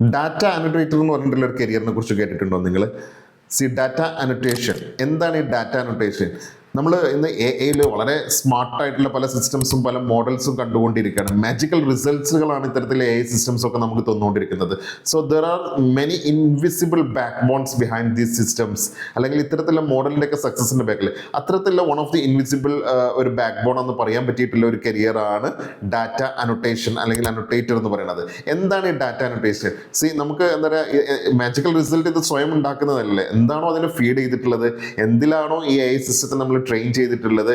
Data അനോട്ടേറ്റർ എന്ന് പറഞ്ഞിട്ടുള്ള ഒരു കരിയറിനെ കുറിച്ച് കേട്ടിട്ടുണ്ടോ നിങ്ങൾ? സി ഡാറ്റ അനോട്ടേഷൻ എന്താണ് ഈ ഡാറ്റ അനോട്ടേഷൻ നമ്മൾ ഇന്ന് എ ഐയിൽ വളരെ സ്മാർട്ടായിട്ടുള്ള പല സിസ്റ്റംസും പല മോഡൽസും കണ്ടുകൊണ്ടിരിക്കുകയാണ്. മാജിക്കൽ റിസൾട്ട്സുകളാണ് ഇത്തരത്തിലെ എ ഐ സിസ്റ്റംസ് ഒക്കെ നമുക്ക് തന്നുകൊണ്ടിരിക്കുന്നത്. So there are many invisible backbones behind these systems അല്ലെങ്കിൽ ഇത്തരത്തിലുള്ള മോഡലിന്റെ ഒക്കെ സക്സസിന്റെ ബാക്കിൽ അത്തരത്തിലുള്ള വൺ ഓഫ് ദി ഇൻവിസിബിൾ ഒരു ബാക്ക് ബോൺ എന്ന് പറയാൻ പറ്റിയിട്ടുള്ള ഒരു കരിയറാണ് ഡാറ്റ അനൊട്ടേഷൻ അല്ലെങ്കിൽ അനൊട്ടേറ്റർ എന്ന് പറയുന്നത്. എന്താണ് ഈ ഡാറ്റ അനൊട്ടേഷൻ സി നമുക്ക് എന്താ പറയുക മാജിക്കൽ റിസൾട്ട് ഇത് സ്വയം ഉണ്ടാക്കുന്നതല്ലേ? എന്താണോ അതിനെ ഫീഡ് ചെയ്തിട്ടുള്ളത്? എന്തിലാണോ ഈ എ ഐ സിസ്റ്റത്തെ നമ്മൾ ട്രെയിൻ ചെയ്തിട്ടുള്ളത്.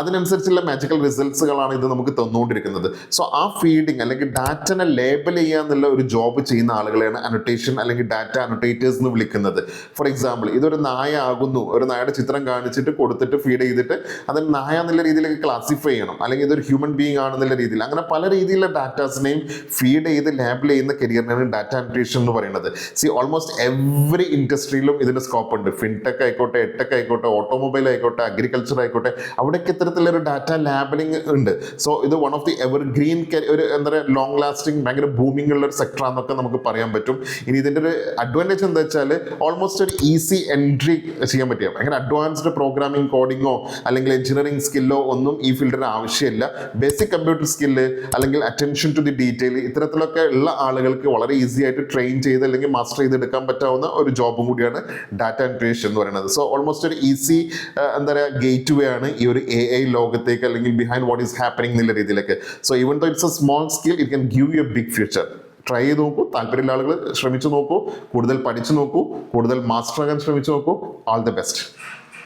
അതിനനുസരിച്ചുള്ള മാജിക്കൽ റിസൾട്ട്സുകളാണ് ഇത് നമുക്ക് തന്നുകൊണ്ടിരിക്കുന്നത്. സോ ആ ഫീഡിങ് അല്ലെങ്കിൽ ഡാറ്റനെ ലേബൽ ചെയ്യുക എന്നുള്ള ഒരു ജോബ് ചെയ്യുന്ന ആളുകളെയാണ് അനൊട്ടേഷൻ അല്ലെങ്കിൽ ഡാറ്റ അനൊട്ടേറ്റേഴ്സ് എന്ന് വിളിക്കുന്നത്. ഫോർ എക്സാമ്പിൾ ഇതൊരു നായ ആകുന്നു. ഒരു നായയുടെ ചിത്രം കാണിച്ചിട്ട് കൊടുത്തിട്ട് ഫീഡ് ചെയ്തിട്ട് അതിന് നായ എന്നുള്ള രീതിയിലേക്ക് ക്ലാസിഫൈ ചെയ്യണം. അല്ലെങ്കിൽ ഇതൊരു ഹ്യൂമൻ ബീങ് ആണെന്നുള്ള രീതിയിൽ. അങ്ങനെ പല രീതിയിലുള്ള ഡാറ്റാസിനെയും ഫീഡ് ചെയ്ത് ലേബിൾ ചെയ്യുന്ന കരിയറിനാണ് ഡാറ്റ അനൊട്ടേഷൻ എന്ന് പറയുന്നത്. സി ഓൾമോസ്റ്റ് എവറി ഇൻഡസ്ട്രിയിലും ഇതിന് സ്കോപ്പ് ഉണ്ട്. ഫിൻടെക് ആയിക്കോട്ടെ എട്ടെക് ആയിക്കോട്ടെ ഓട്ടോമൊബൈൽ ആയിക്കോട്ടെ അഗ്രികൾച്ചർ ആയിക്കോട്ടെ അവിടെയൊക്കെ ഇത്തരത്തിലൊരു ഡാറ്റ ലാബലിംഗ് ഉണ്ട്. സോ ഇത് one of the evergreen ഒരു എന്താ പറയുക ലോങ് ലാസ്റ്റിംഗ് ഭയങ്കര ബൂമിംഗ് ഉള്ള ഒരു സെക്ടർ ആണെന്നൊക്കെ നമുക്ക് പറയാൻ പറ്റും. ഇനി ഇതിന്റെ ഒരു അഡ്വാന്റേജ് എന്താ വെച്ചാൽ ഓൾമോസ്റ്റ് ഒരു ഈസി എൻട്രി ചെയ്യാൻ പറ്റിയ ഭയങ്കര അഡ്വാൻസ്ഡ് പ്രോഗ്രാമിംഗ് കോഡിങ്ങോ അല്ലെങ്കിൽ എഞ്ചിനീയറിംഗ് സ്കില്ലോ ഒന്നും ഈ ഫീൽഡിന് ആവശ്യമില്ല. ബേസിക് കമ്പ്യൂട്ടർ സ്കില്ല് അല്ലെങ്കിൽ അറ്റൻഷൻ ടു ദി ഡീറ്റെയിൽ ഇത്തരത്തിലൊക്കെ ഉള്ള ആളുകൾക്ക് വളരെ ഈസി ആയിട്ട് ട്രെയിൻ ചെയ്ത് അല്ലെങ്കിൽ മാസ്റ്റർ ചെയ്തെടുക്കാൻ പറ്റാവുന്ന ഒരു ജോബും കൂടിയാണ് ഡാറ്റ എൻട്രേഷൻ എന്ന് പറയുന്നത്. സോ ഓൾമോസ്റ്റ് ഒരു ഈസി എന്താ പറയുക ഗേറ്റ് വേ ആണ് ഈ ഒരു എ ഐ ലോകത്തേക്ക് അല്ലെങ്കിൽ ബിഹൈൻഡ് വാട്ട് ഈസ് ഹാപ്പനിങ് എന്നുള്ള രീതിയിലേക്ക്. So even though it's a small skill it can give you a big future try ചെയ്ത് നോക്കൂ. താല്പര്യമുള്ള ആളുകൾ ശ്രമിച്ചു നോക്കൂ. കൂടുതൽ പഠിച്ചു നോക്കൂ. കൂടുതൽ മാസ്റ്റർ ആകാൻ ശ്രമിച്ചു നോക്കൂ. All the best